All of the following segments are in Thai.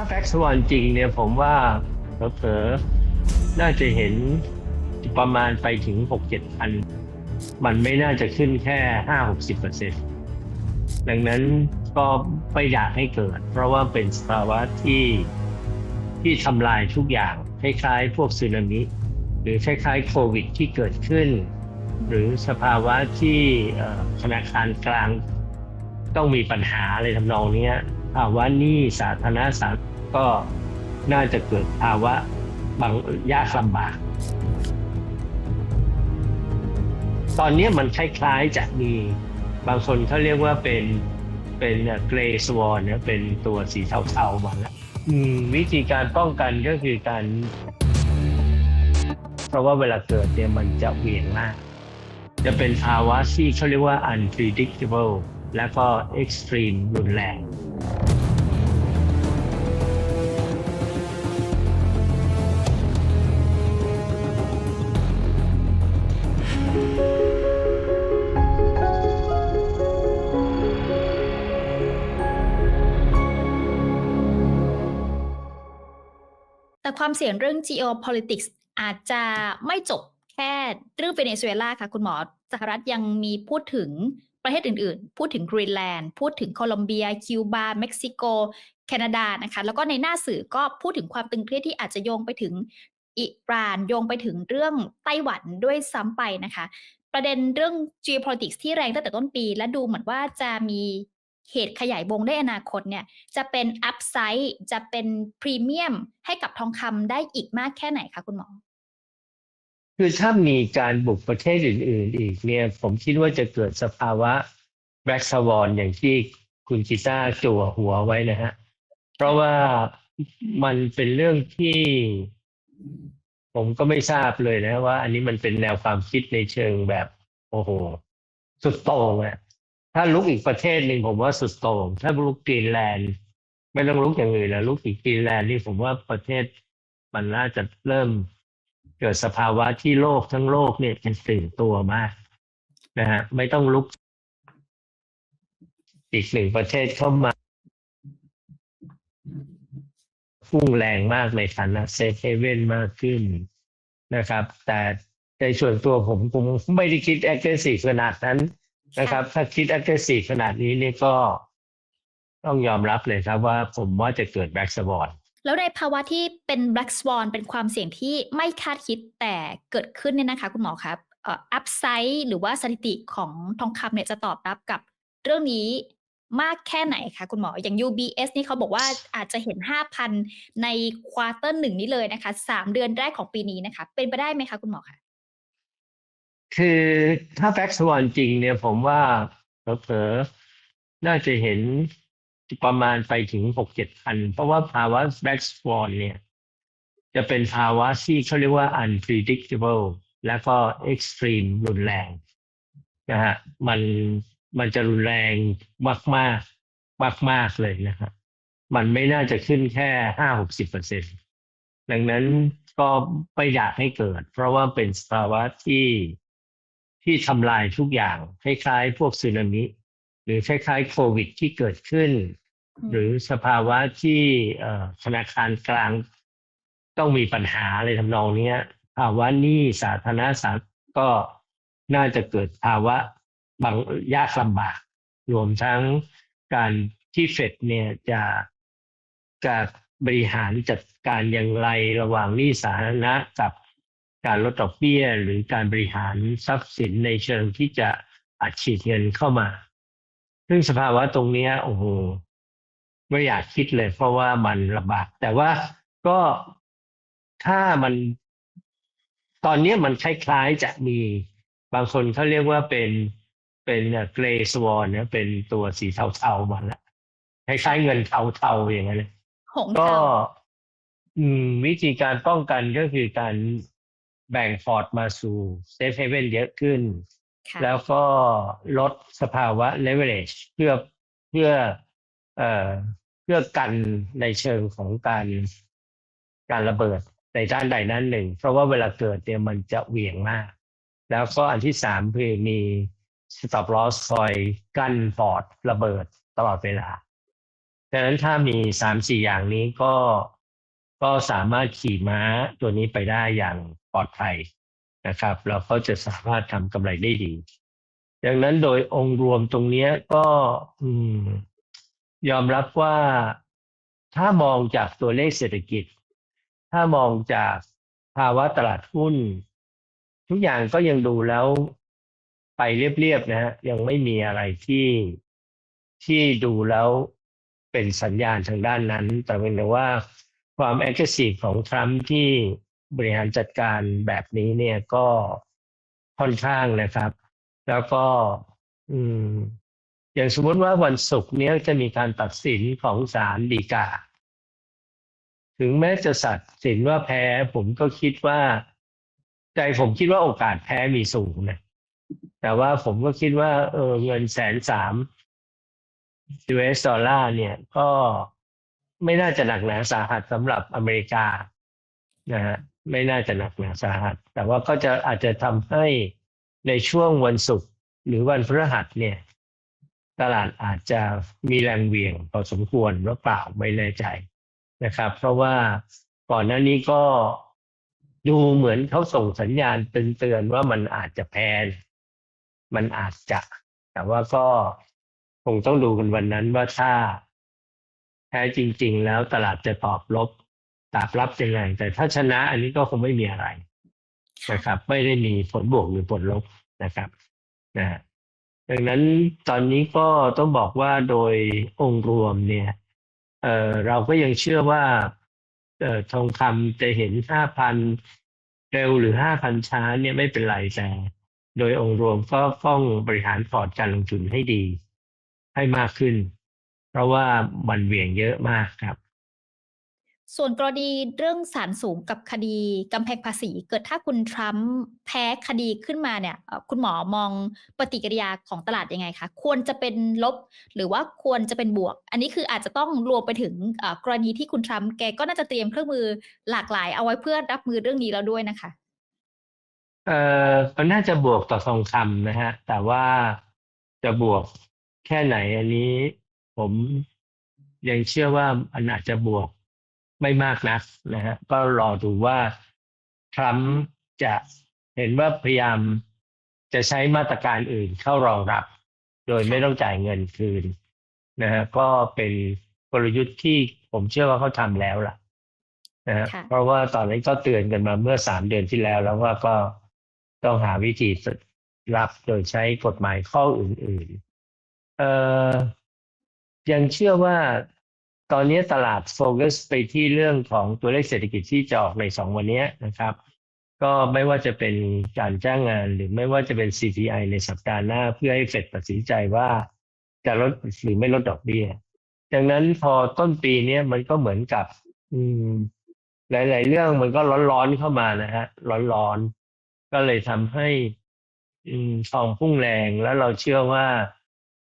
ถ้าแบ็กสวอนจริงเนี่ยผมว่าเผลอๆน่าจะเห็นประมาณไปถึงหกเจ็ดพัน มันไม่น่าจะขึ้นแค่ห้าหกสิบเปอร์เซ็นต์ดังนั้นก็ไม่อยากให้เกิด เพราะว่าเป็นสภาวะที่ที่ทำลายทุกอย่าง คล้ายๆพวกสึนามิ หรือคล้ายๆโควิดที่เกิดขึ้น หรือสภาวะที่ธนาคารกลางต้องมีปัญหาอะไรทำนองนี้ ภาวะหนี้สาธารณสัตว์ก็น่าจะเกิดภาวะบางยากลำบาก ตอนนี้มันคล้ายๆจะมีบางคนเขาเรียกว่าเป็นเป็นเกรสวอนเนี่ยเป็นตัวสีเทาๆมาแล้ววิธีการป้องกันก็คือการ เพราะว่าเวลาเกิดเนี่ยมันจะเวี่ยงมาก จะเป็นภาวะที่เขาเรียกว่า unpredictable และก็ extreme รุนแรงแต่ความเสี่ยงเรื่อง geopolitics อาจจะไม่จบแค่เรื่องเวเนซุเอลาค่ะ คุณหมอสหรัฐยังมีพูดถึง ประเทศอื่นๆ พูดถึงกรีนแลนด์ พูดถึงโคลอมเบีย คิวบา เม็กซิโก แคนาดานะคะ แล้วก็ในหน้าสื่อก็พูดถึงความตึงเครียดที่อาจจะโยงไปถึงอิหร่าน โยงไปถึงเรื่องไต้หวันด้วยซ้ำไปนะคะ ประเด็นเรื่อง geopolitics ที่แรงตั้งแต่ต้นปี และดูเหมือนว่าจะมีเหตุขยายวงได้อนาคตเนี่ย จะเป็นอัพไซด์จะเป็นพรีเมียมให้กับทองคำได้อีกมากแค่ไหนคะคุณหมอ คือถ้ามีการบุกประเทศอื่น ๆ อีกเนี่ย ผมคิดว่าจะเกิดสภาวะแบล็กสวอนอย่างที่คุณกีตาร์จั่วหัวไว้นะฮะ เพราะว่ามันเป็นเรื่องที่ ผมก็ไม่ทราบเลยนะว่า อันนี้มันเป็นแนวความคิดในเชิงแบบ โอ้โห สุดโต่งอะถ้าลุกอีกประเทศหนึ่งผมว่าสุดโต่งถ้าลุกกรีนแลนด์ไม่ต้องลุกอย่างอื่นแล้วลุกอีกกรีนแลนด์นี่ผมว่าประเทศมันน่าจะเริ่ม เกิดสภาวะที่โลกทั้งโลกเนี่ยจะตื่นตัวมากนะฮะไม่ต้องลุก อีกหนึ่งประเทศเข้ามาพุ่งแรงมากในฐานะเซฟเฮเว่นมากขึ้นนะครับ แต่ในส่วนตัวผมผมไม่ได้คิด aggressive ขนาดนั้นนะครับ ถ้าคิด aggressive ขนาดนี้เนี่ยก็ต้องยอมรับเลยครับว่าผมว่าจะเกิดแบ็กสปอร์ต แล้วในภาวะที่เป็น black swan เป็นความเสี่ยงที่ไม่คาดคิดแต่เกิดขึ้นเนี่ยนะคะ คุณหมอครับอ่อ upside หรือว่าสถิติของทองคำเนี่ยจะตอบรับกับเรื่องนี้มากแค่ไหนคะคุณหมอ อย่าง UBS นี่เขาบอกว่าอาจจะเห็น 5,000 ในควอเตอร์หนึ่งนี้เลยนะคะสามเดือนแรกของปีนี้นะคะ เป็นไปได้ไหมคะคุณหมอคะคือถ้าแบ็กสวอนจริงเนี่ยผมว่าเผลอๆน่าจะเห็น ประมาณไปถึงหกเจ็ดพัน เพราะว่าภาวะแบ็กสวอนเนี่ย จะเป็นภาวะที่เขาเรียกว่า unpredictable แล้วก็ extreme รุนแรงนะฮะมันมันจะรุนแรงมากมากมากมากเลยนะครับมันไม่น่าจะขึ้นแค่ห้าหกสิบเปอร์เซ็นต์ดังนั้นก็ไม่อยากให้เกิด เพราะว่าเป็นสภาวะที่ที่ทำลายทุกอย่างคล้ายๆพวกสึนามิ หรือคล้ายๆโควิดที่เกิดขึ้นอืมหรือสภาวะที่เอ่อธนาคารกลางต้องมีปัญหาอะไรทำนองเนี้ยภาวะหนี้สาธารณสัตว์ก็น่าจะเกิดภาวะบางยากลำบาก รวมทั้งการที่เฟดเนี่ยจะจะบริหารจัดการอย่างไรระหว่างหนี้สาธารณะกับการลดดอกเบี้ย หรือการบริหารทรัพย์สินในเชิงที่จะอัดฉีดเงินเข้ามา ซึ่งสภาวะตรงเนี้ยโอ้โหไม่อยากคิดเลย เพราะว่ามันลำบากแต่ว่าก็ถ้ามัน ตอนเนี้ยมันคล้ายๆจะมีบางคนเขาเรียกว่าเป็นเป็นเกรย์สวอนเนี่ยเป็นตัวสีเทาๆมาแล้วคล้ายๆเงินเทาๆอย่างนั้นเลยหงก็เทาอืมวิธีการป้องกันก็คือการแบ่งพอร์ตมาสู่เซฟเฮเว่นเยอะขึ้นค่ะ แล้วก็ลดสภาวะ leverage เพื่อเพื่อเอ่อเพื่อกันในเชิงของการการระเบิดในด้านใดด้านหนึ่ง เพราะว่าเวลาเกิดเนี่ยมันจะเหวี่ยงมาก แล้วก็อันที่สามคือมี stop loss คอยกั้นพอร์ตระเบิดตลอดเวลาดังนั้นถ้ามีสามสี่อย่างนี้ก็ก็สามารถขี่ม้าตัวนี้ไปได้อย่างปลอดภัย นะครับแล้วก็จะสามารถทำกำไรได้ดี ดังนั้นโดยองค์รวมตรงนี้ก็ยอมรับว่าถ้ามองจากตัวเลขเศรษฐกิจ ถ้ามองจากภาวะตลาดหุ้น ทุกอย่างก็ยังดูแล้วไปเรียบๆนะฮะยังไม่มีอะไรที่ที่ดูแล้วเป็นสัญญาณทางด้านนั้น แต่เป็นแต่ว่าความ aggressive ของทรัมป์ที่ บริหารจัดการแบบนี้เนี่ยก็ค่อนข้างนะครับ แล้วก็อืมอย่างสมมติว่าวันศุกร์เนี้ยจะมีการตัดสินของศาลฎีกา ถึงแม้จะสัดสินว่าแพ้ ผมก็คิดว่า ใจผมคิดว่าโอกาสแพ้มีสูงนะแต่ว่าผมก็คิดว่า เออเงินแสนสาม US ดอลลาร์เนี่ยก็ไม่น่าจะหนักหนาสาหัสสำหรับอเมริกานะฮะ ไม่น่าจะหนักหนาสาหัส แต่ว่าก็จะอาจจะทำให้ในช่วงวันศุกร์หรือวันพฤหัสเนี่ย ตลาดอาจจะมีแรงเวียงพอสมควรหรือเปล่าไม่แน่ใจนะครับ เพราะว่าก่อนหน้านี้ก็ดูเหมือนเขาส่งสัญญาณเตือนว่ามันอาจจะแพ้มันอาจจะ แต่ว่าก็คงต้องดูกันวันนั้นว่าถ้าแพ้จริง ๆ แล้วตลาดจะตอบลบ ตอบรับยังไง แต่ถ้าชนะอันนี้ก็คงไม่มีอะไรค่ะนะครับ ไม่ได้มีผลบวกหรือผลลบนะครับนะฮะดังนั้นตอนนี้ก็ต้องบอกว่าโดยองค์รวมเนี่ยเอ่อเราก็ยังเชื่อว่าเอ่อทองคำจะเห็นห้าพันเร็วหรือห้าพันช้าเนี่ยไม่เป็นไรแต่โดยองค์รวมก็ต้องบริหารพอร์ตการลงทุนให้ดี ให้มากขึ้น เพราะว่ามันเหวี่ยงเยอะมากครับ ส่วนกรณีเรื่องศาลสูงกับคดีกำแพงภาษี เกิดถ้าคุณทรัมป์แพ้คดีขึ้นมาเนี่ยคุณหมอมองปฏิกิริยาของตลาดยังไงคะ ควรจะเป็นลบหรือว่าควรจะเป็นบวก อันนี้คืออาจจะต้องรวมไปถึงกรณีที่คุณทรัมป์แกก็น่าจะเตรียมเครื่องมือหลากหลายเอาไว้เพื่อรับมือเรื่องนี้แล้วด้วยนะคะเออมันน่าจะบวกต่อทองคำนะฮะ แต่ว่าจะบวกแค่ไหนอันนี้ ผมยังเชื่อว่ามันอาจจะบวก ไม่มากนักนะฮะก็รอดูว่าทรัมป์จะเห็นว่าพยายามจะใช้มาตรการอื่นเข้ารองรับ โดยไม่ต้องจ่ายเงินคืนนะฮะก็เป็นกลยุทธ์ที่ผมเชื่อว่าเขาทำแล้วล่ะนะฮะค่ะเพราะว่าตอนนั้นก็เตือนกันมาเมื่อสามเดือนที่แล้ว แล้วว่าก็ต้องหาวิธีรับโดยใช้กฎหมายข้ออื่น ๆ เอ่อยังเชื่อว่า ตอนนี้ตลาดโฟกัสไปที่เรื่องของตัวเลขเศรษฐกิจที่จะออกในสองวันนี้นะครับ ก็ไม่ว่าจะเป็นการจ้างงานหรือไม่ว่าจะเป็น CPI ในสัปดาห์หน้าเพื่อให้เฟดตัดสินใจว่าจะลดหรือไม่ลดดอกเบี้ยดังนั้นพอต้นปีเนี้ยมันก็เหมือนกับ อืม หลาย ๆ เรื่องมันก็ร้อนๆเข้ามานะฮะ ร้อนๆ ก็เลยทำให้ทองพุ่งแรงแล้วเราเชื่อว่า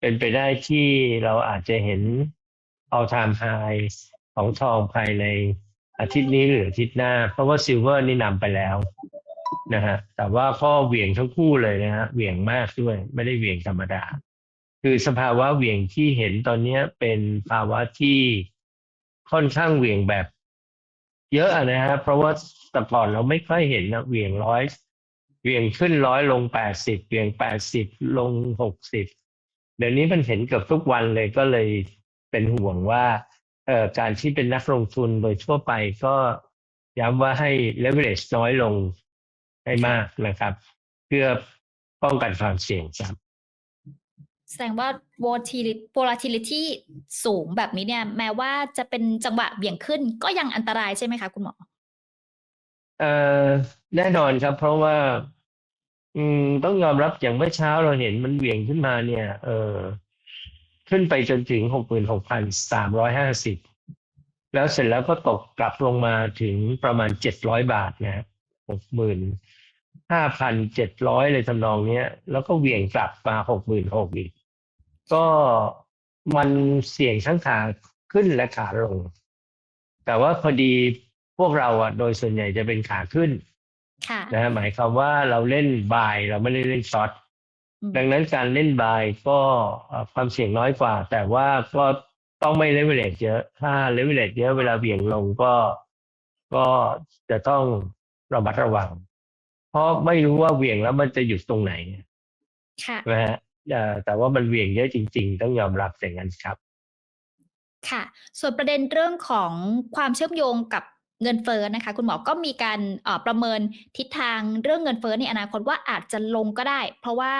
เป็นไปได้ที่เราอาจจะเห็น all time high ของทองภายในอาทิตย์นี้หรืออาทิตย์หน้า เพราะว่าซิลเวอร์นี่นำไปแล้วนะฮะแต่ว่าก็เหวี่ยงทั้งคู่เลยนะฮะเหวี่ยงมากด้วย ไม่ได้เหวี่ยงธรรมดา คือสภาวะเหวี่ยงที่เห็นตอนนี้เป็นภาวะที่ค่อนข้างเหวี่ยงแบบ เยอะนะฮะเพราะว่าแต่ก่อนเราไม่ค่อยเห็นนะเหวี่ยงร้อยเหวี่ยงขึ้นร้อยลงแปดสิบเหวี่ยงแปดสิบลงหกสิบเดี๋ยวนี้มันเห็นเกือบทุกวันเลยก็เลย เป็นห่วงว่าเอ่อการที่เป็นนักลงทุนโดยทั่วไปก็ย้ำว่าให้ leverage น้อยลงให้มากนะครับ เพื่อป้องกันความเสี่ยงครับแสดงว่า volatility volatility สูงแบบนี้เนี่ย แม้ว่าจะเป็นจังหวะเบี่ยงขึ้นก็ยังอันตรายใช่ไหมคะคุณหมอเอ่อแน่นอนครับ เพราะว่า อืมต้องยอมรับอย่างเมื่อเช้าเราเห็นมันเหวี่ยงขึ้นมาเนี่ย เออ ขึ้นไปจนถึงหกหมื่นหกพันสามร้อยห้าสิบแล้วเสร็จแล้วก็ตกกลับลงมาถึงประมาณเจ็ดร้อยบาทนะหกหมื่นห้าพันเจ็ดร้อยเลยทำนองเนี้ย แล้วก็เหวี่ยงกลับมาหกหมื่นหกอีก ก็มันเสี่ยงทั้งขาขึ้นและขาลง แต่ว่าพอดีพวกเราอะโดยส่วนใหญ่จะเป็นขาขึ้นค่ะนะฮะหมายความว่าเราเล่นบายเราไม่ได้เล่นช็อตอืม ดังนั้นการเล่นบายก็เอ่อความเสี่ยงน้อยกว่า แต่ว่าก็ต้องไม่เลเวลเลเยอะ ถ้าเลเวลเลเยอะเวลาเบี่ยงลงก็ก็จะต้องระมัดระวัง เพราะไม่รู้ว่าเหวี่ยงแล้วมันจะหยุดตรงไหนค่ะนะฮะเอ่อแต่ว่ามันเหวี่ยงเยอะจริง ๆ ต้องยอมรับอย่างนั้นครับ ค่ะ ส่วนประเด็นเรื่องของความเชื่อมโยงกับ เงินเฟ้อนะคะ คุณหมอก็มีการประเมินทิศทางเรื่องเงินเฟ้อในอนาคตว่าอาจจะลงก็ได้ เพราะว่า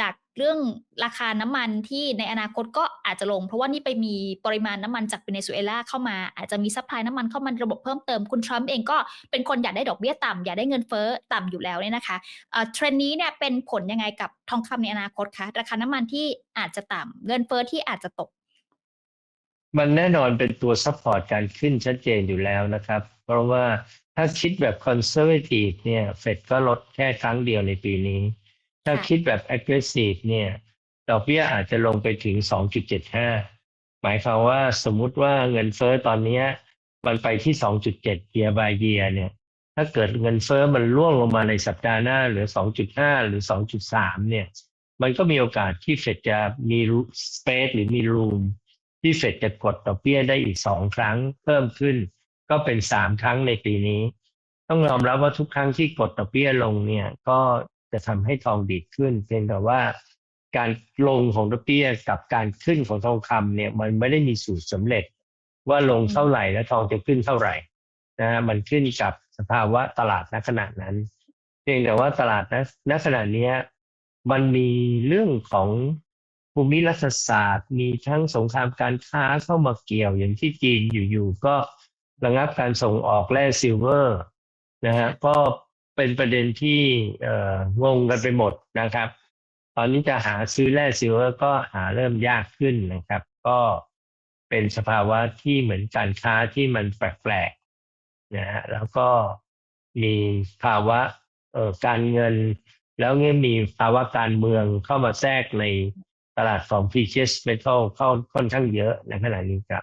จากเรื่องราคาน้ำมันที่ในอนาคตก็อาจจะลง เพราะว่านี่ไปมีปริมาณน้ำมันจากเวเนซุเอลาเข้ามาอาจจะมีซัพพลายน้ำมันเข้ามาในระบบเพิ่มเติมคุณทรัมป์เองก็เป็นคนอยากได้ดอกเบี้ยต่ำอยากได้เงินเฟ้อต่ำอยู่แล้วเนี่ยนะคะเทรนด์นี้เนี่ยเป็นผลยังไงกับทองคำในอนาคตคะราคาน้ำมันที่อาจจะต่ำเงินเฟ้อที่อาจจะตก มันแน่นอนเป็นตัวซัพพอร์ตการขึ้นชัดเจนอยู่แล้วนะครับ เพราะว่าถ้าคิดแบบคอนเซอร์ t ทีฟเนี่ยเฟดก็ลดแค่ครั้งเดียวในปีนี้ ถ้าคิดแบบ aggressive เนี่ยดอกเบี้ยอาจจะลงไปถึง 2.75 หมายความว่าสมมุติว่าเงินเฟ้อตอนนี้มันไปที่ 2.7 year by year เนี่ย ถ้าเกิดเงินเฟ้อมันร่วงลงมาในสัปดาห์หน้าหลือ 2.5 หรือ 2.3 เนี่ย มันก็มีโอกาสที่เฟดจะมีสเปซหรือมีรูม ที่เฟดจะกดดอกเบี้ยได้อีกสองครั้งเพิ่มขึ้น ก็เป็นสามครั้งในปีนี้ ต้องยอมรับว่าทุกครั้งที่กดดอกเบี้ยลงเนี่ยก็จะทำให้ทองดีดขึ้นเพียงแต่ว่าการลงของดอกเบี้ยกับการขึ้นของทองคำเนี่ยมันไม่ได้มีสูตรสำเร็จ ว่าลงเท่าไหร่แล้วทองจะขึ้นเท่าไหร่นะฮะมันขึ้นกับสภาวะตลาดณขณะนั้น เพียงแต่ว่าตลาดณณขณะนี้มันมีเรื่องของ ภูมิรัฐศาสตร์ มีทั้งสงครามการค้าเข้ามาเกี่ยวอย่างที่จีนอยู่ๆก็ระงับการส่งออกแร่ซิลเวอร์นะฮะก็เป็นประเด็นที่งงกันไปหมดนะครับ ตอนนี้จะหาซื้อแร่ซิลเวอร์ก็หาเริ่มยากขึ้นนะครับ ก็เป็นสภาวะที่เหมือนการค้าที่มันแปลกๆนะฮะแล้วก็มีภาวะการเงิน แล้วเนี่ยมีภาวะการเมืองเข้ามาแทรกใน ตลาดของ precious metal เข้าค่อนข้างเยอะในขณะนี้ครับ